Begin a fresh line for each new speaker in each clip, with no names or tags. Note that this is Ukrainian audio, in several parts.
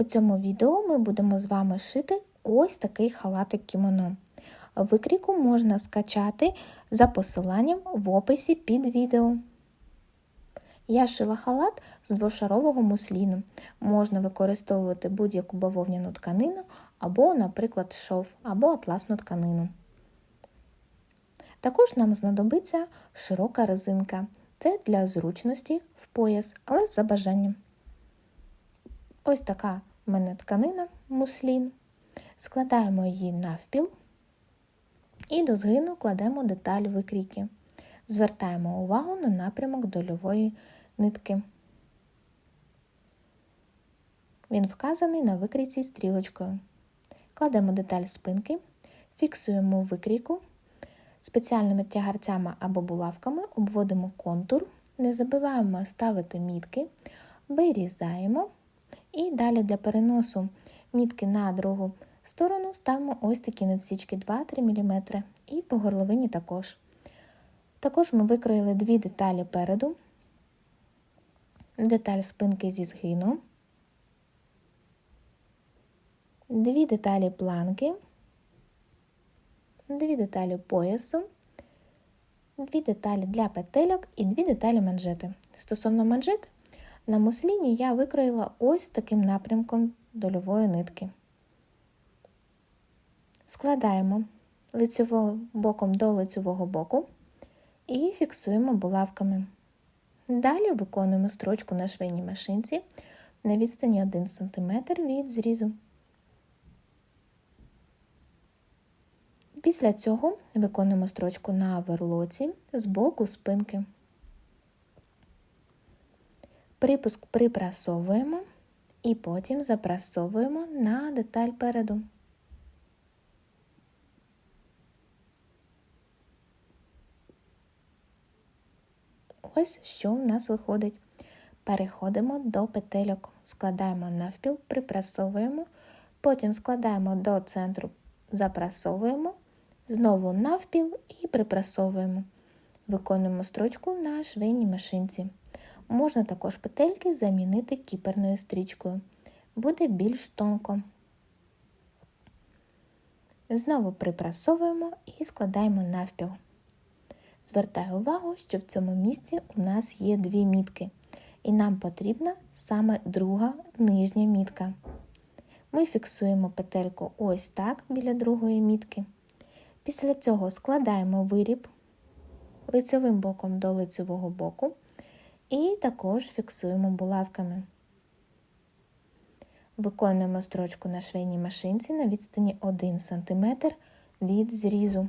У цьому відео ми будемо з вами шити ось такий халатик кімоно. Викрійку можна скачати за посиланням в описі під відео. Я шила халат з двошарового мусліну. Можна використовувати будь-яку бавовняну тканину, або, наприклад, шов, або атласну тканину. Також нам знадобиться широка резинка. Це для зручності в пояс, але за бажанням. Ось така в мене тканина муслін. Складаємо її навпіл і до згину кладемо деталь викрійки. Звертаємо увагу на напрямок дольової нитки. Він вказаний на викрійці стрілочкою. Кладемо деталь спинки, фіксуємо викрійку. Спеціальними тягарцями або булавками обводимо контур, не забуваємо ставити мітки, вирізаємо і далі для переносу мітки на другу сторону ставимо ось такі надсічки 2-3 мм і по горловині також. Також ми викроїли дві деталі переду, деталь спинки зі згину, дві деталі планки, дві деталі поясу, дві деталі для петельок і дві деталі манжети. Стосовно манжет, на мусліні я викроїла ось таким напрямком дольової нитки. Складаємо лицевим боком до лицевого боку і фіксуємо булавками. Далі виконуємо строчку на швейній машинці на відстані 1 см від зрізу. Після цього виконуємо строчку на верлоці з боку спинки. Припуск припрасовуємо і потім запрасовуємо на деталь переду. Ось що в нас виходить. Переходимо до петельок, складаємо навпіл, припрасовуємо, потім складаємо до центру, запрасовуємо, знову навпіл і припрасовуємо. Виконуємо строчку на швейній машинці. Можна також петельки замінити кіперною стрічкою. Буде більш тонко. Знову припрасовуємо і складаємо навпіл. Звертаю увагу, що в цьому місці у нас є дві мітки, і нам потрібна саме друга нижня мітка. Ми фіксуємо петельку ось так біля другої мітки. Після цього складаємо виріб лицевим боком до лицевого боку і також фіксуємо булавками. Виконуємо строчку на швейній машинці на відстані 1 см від зрізу.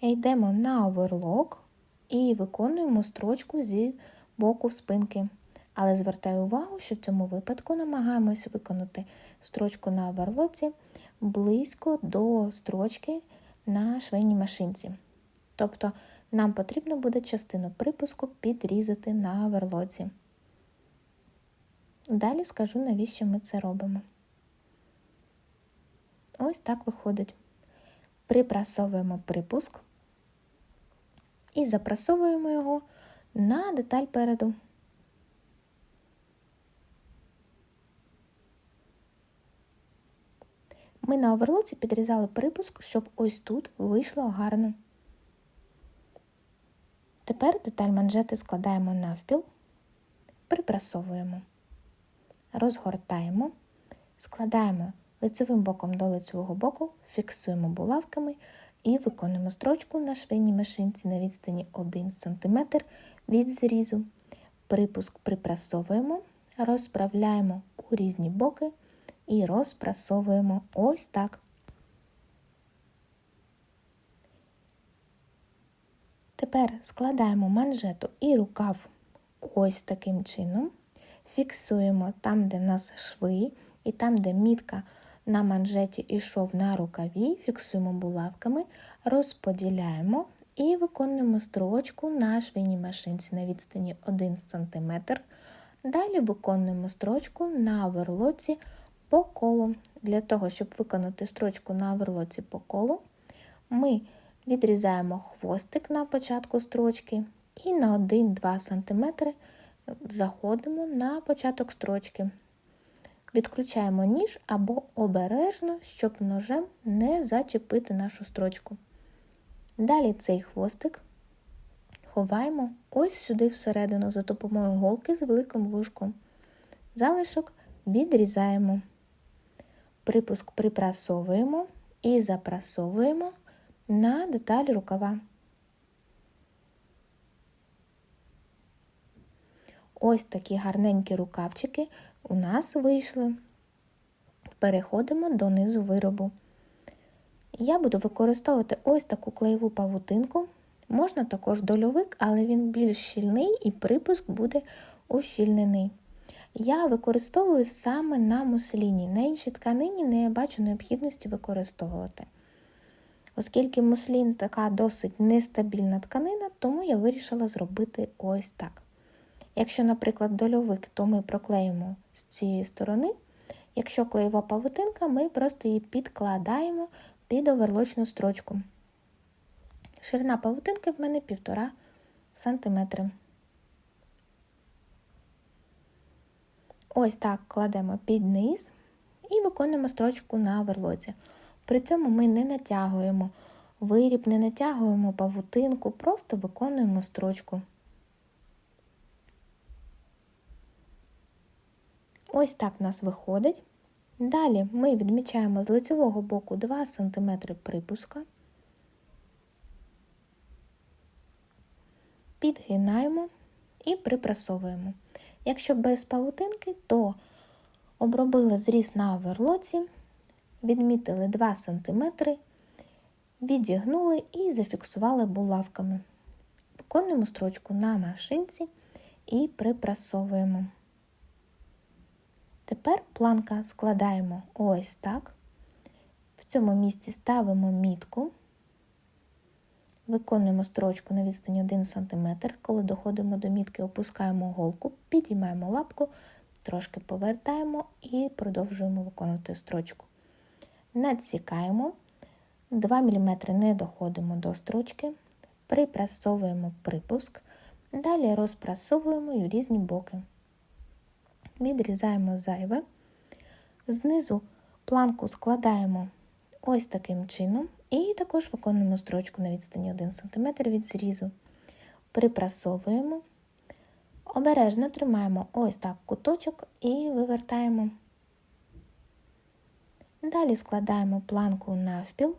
Йдемо на оверлок і виконуємо строчку зі боку спинки. Але звертаю увагу, що в цьому випадку намагаємося виконати строчку на оверлоці близько до строчки на швейній машинці. Тобто нам потрібно буде частину припуску підрізати на оверлоці. Далі скажу, навіщо ми це робимо. Ось так виходить. Припрасовуємо припуск і запрасовуємо його на деталь переду. Ми на оверлоці підрізали припуск, щоб ось тут вийшло гарно. Тепер деталь манжети складаємо навпіл, припрасовуємо, розгортаємо, складаємо лицевим боком до лицевого боку, фіксуємо булавками і виконуємо строчку на швейній машинці на відстані 1 см від зрізу. Припуск припрасовуємо, розправляємо у різні боки і розпрасовуємо ось так. Тепер складаємо манжету і рукав ось таким чином. Фіксуємо там, де в нас шви, і там, де мітка на манжеті ішов на рукаві, фіксуємо булавками, розподіляємо і виконуємо строчку на швейній машинці на відстані 1 см. Далі виконуємо строчку на верлоці по колу. Для того, щоб виконати строчку на верлоці по колу, ми відрізаємо хвостик на початку строчки і на 1-2 см заходимо на початок строчки. Відключаємо ніж або обережно, щоб ножем не зачепити нашу строчку. Далі цей хвостик ховаємо ось сюди всередину за допомогою голки з великим вушком. Залишок відрізаємо. Припуск припрасовуємо і запрасовуємо на деталь рукава. Ось такі гарненькі рукавчики у нас вийшли. Переходимо до низу виробу. Я буду використовувати ось таку клеєву павутинку. Можна також дольовик, але він більш щільний і припуск буде ущільнений. Я використовую саме на мусліні. На іншій тканині не бачу необхідності використовувати. Оскільки муслін така досить нестабільна тканина, тому я вирішила зробити ось так. Якщо, наприклад, дольовик, то ми проклеїмо з цієї сторони. Якщо клеєва павутинка, ми просто її підкладаємо під оверлочну строчку. Ширина павутинки в мене 1,5 см. Ось так кладемо під низ і виконуємо строчку на оверлоці. При цьому ми не натягуємо виріб, не натягуємо павутинку, просто виконуємо строчку. Ось так в нас виходить. Далі ми відмічаємо з лицевого боку 2 см припуска, підгинаємо і припрасовуємо. Якщо без павутинки, то обробили зріз на оверлоці, відмітили 2 см, відігнули і зафіксували булавками. Виконуємо строчку на машинці і припрасовуємо. Тепер планка складаємо ось так. В цьому місці ставимо мітку, виконуємо строчку на відстані 1 см. Коли доходимо до мітки, опускаємо голку, підіймаємо лапку, трошки повертаємо і продовжуємо виконувати строчку. Надсікаємо, 2 мм не доходимо до строчки, припрасовуємо припуск, далі розпрасовуємо і різні боки відрізаємо зайве. Знизу планку складаємо ось таким чином, і також виконуємо строчку на відстані 1 см від зрізу. Припрасовуємо, обережно тримаємо ось так куточок і вивертаємо. Далі складаємо планку навпіл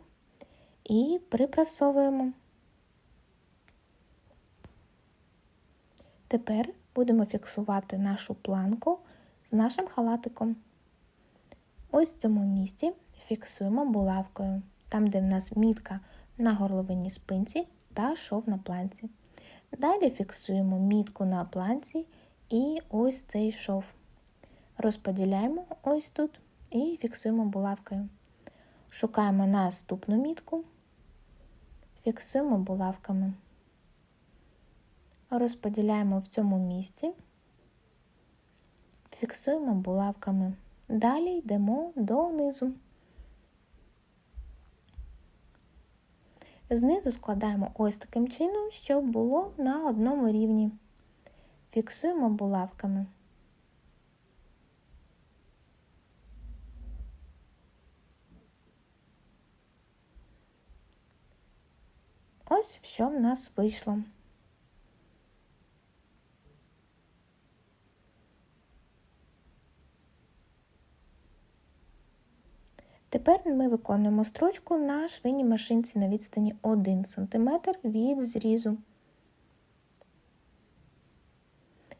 і припрасовуємо. Тепер будемо фіксувати нашу планку з нашим халатиком. Ось в цьому місці фіксуємо булавкою, там, де в нас мітка на горловині спинці та шов на планці. Далі фіксуємо мітку на планці і ось цей шов. Розподіляємо ось тут і фіксуємо булавкою. Шукаємо наступну мітку, фіксуємо булавками розподіляємо в цьому місці, фіксуємо булавками. Далі йдемо донизу. Знизу складаємо ось таким чином, щоб було на одному рівні. Фіксуємо булавками. Ось що в нас вийшло. Тепер ми виконуємо строчку на швейній машинці на відстані 1 см від зрізу.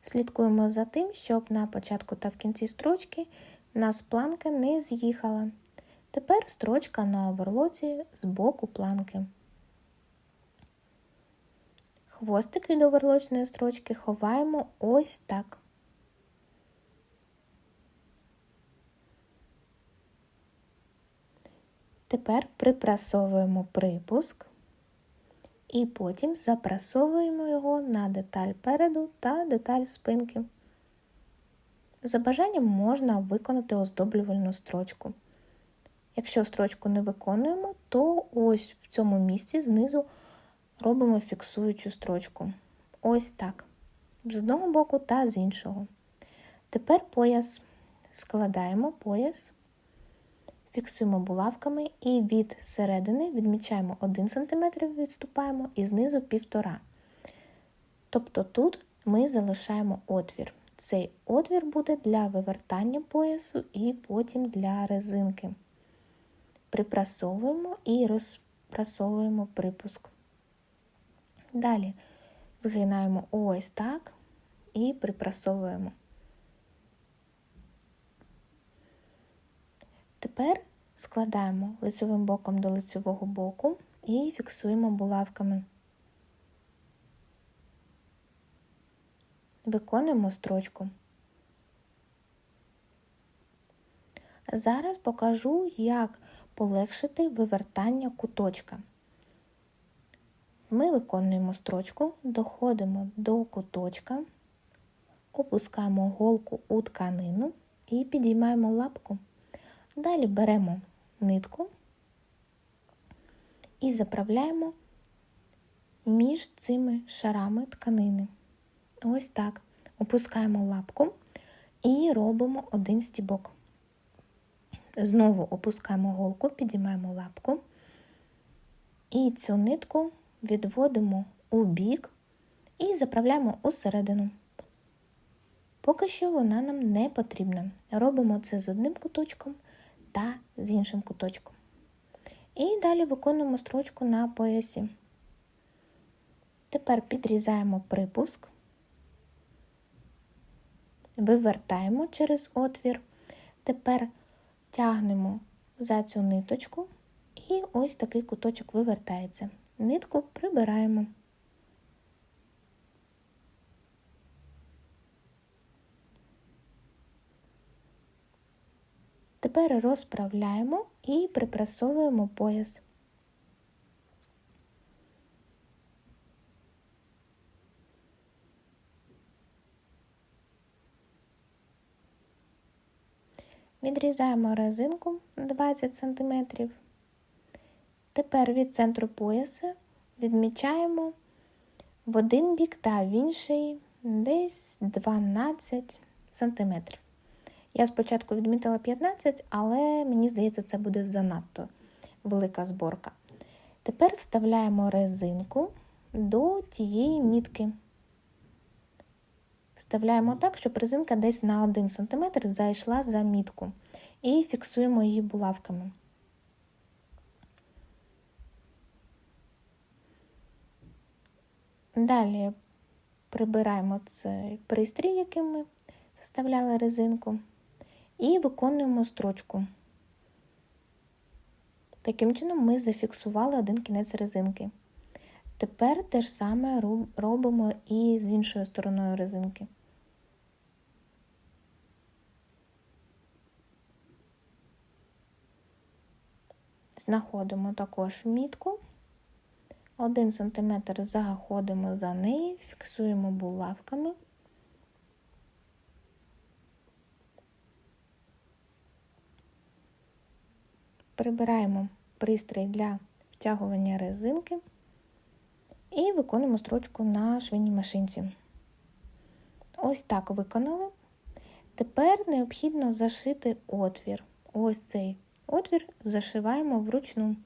Слідкуємо за тим, щоб на початку та в кінці строчки в нас планка не з'їхала. Тепер строчка на оверлоці з боку планки. Хвостик від оверлочної строчки ховаємо ось так. Тепер припрасовуємо припуск і потім запрасовуємо його на деталь переду та деталь спинки. За бажанням можна виконати оздоблювальну строчку. Якщо строчку не виконуємо, то ось в цьому місці знизу робимо фіксуючу строчку. ось так. З одного боку та з іншого. Тепер пояс складаємо пояс, фіксуємо булавками і від середини відмічаємо 1 см, відступаємо і знизу 1,5 Тобто тут ми залишаємо отвір. Цей отвір буде для вивертання поясу і потім для резинки. Припрасовуємо і розпрасовуємо припуск. Далі згинаємо ось так і припрасовуємо. Тепер складаємо лицевим боком до лицевого боку і фіксуємо булавками. Виконуємо строчку. Зараз покажу, як полегшити вивертання куточка. Ми виконуємо строчку, доходимо до куточка, опускаємо голку у тканину і підіймаємо лапку. Далі беремо нитку і заправляємо між цими шарами тканини. Ось так. Опускаємо лапку і робимо один стібок. Знову опускаємо голку, підіймаємо лапку і цю нитку відводимо у бік і заправляємо усередину. Поки що вона нам не потрібна. Робимо це з одним куточком та з іншим куточком. І далі виконуємо строчку на поясі. Тепер підрізаємо припуск, вивертаємо через отвір. Тепер тягнемо за цю ниточку, і ось такий куточок вивертається. Нитку прибираємо. Тепер розправляємо і припрасовуємо пояс. Відрізаємо резинку 20 см. Тепер від центру пояса відмічаємо в один бік та в інший десь 12 см. Я спочатку відмітила 15, але мені здається, це буде занадто велика зборка. Тепер вставляємо резинку до тієї мітки. Вставляємо так, щоб резинка десь на 1 см зайшла за мітку. І фіксуємо її булавками. Далі прибираємо цей пристрій, яким ми вставляли резинку, і виконуємо строчку. Таким чином ми зафіксували один кінець резинки. Тепер те ж саме робимо і з іншою стороною резинки. Знаходимо також мітку. 1 см заходимо за неї, фіксуємо булавками. Прибираємо пристрій для втягування резинки і виконуємо строчку на швейній машинці. Ось так виконали. Тепер необхідно зашити отвір. Ось цей отвір зашиваємо вручну.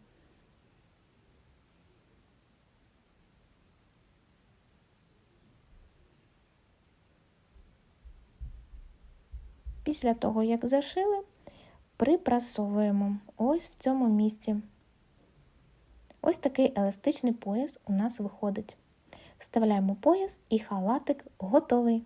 Після того, як зашили, припрасовуємо ось в цьому місці. Ось такий еластичний пояс у нас виходить. Вставляємо пояс і халатик готовий.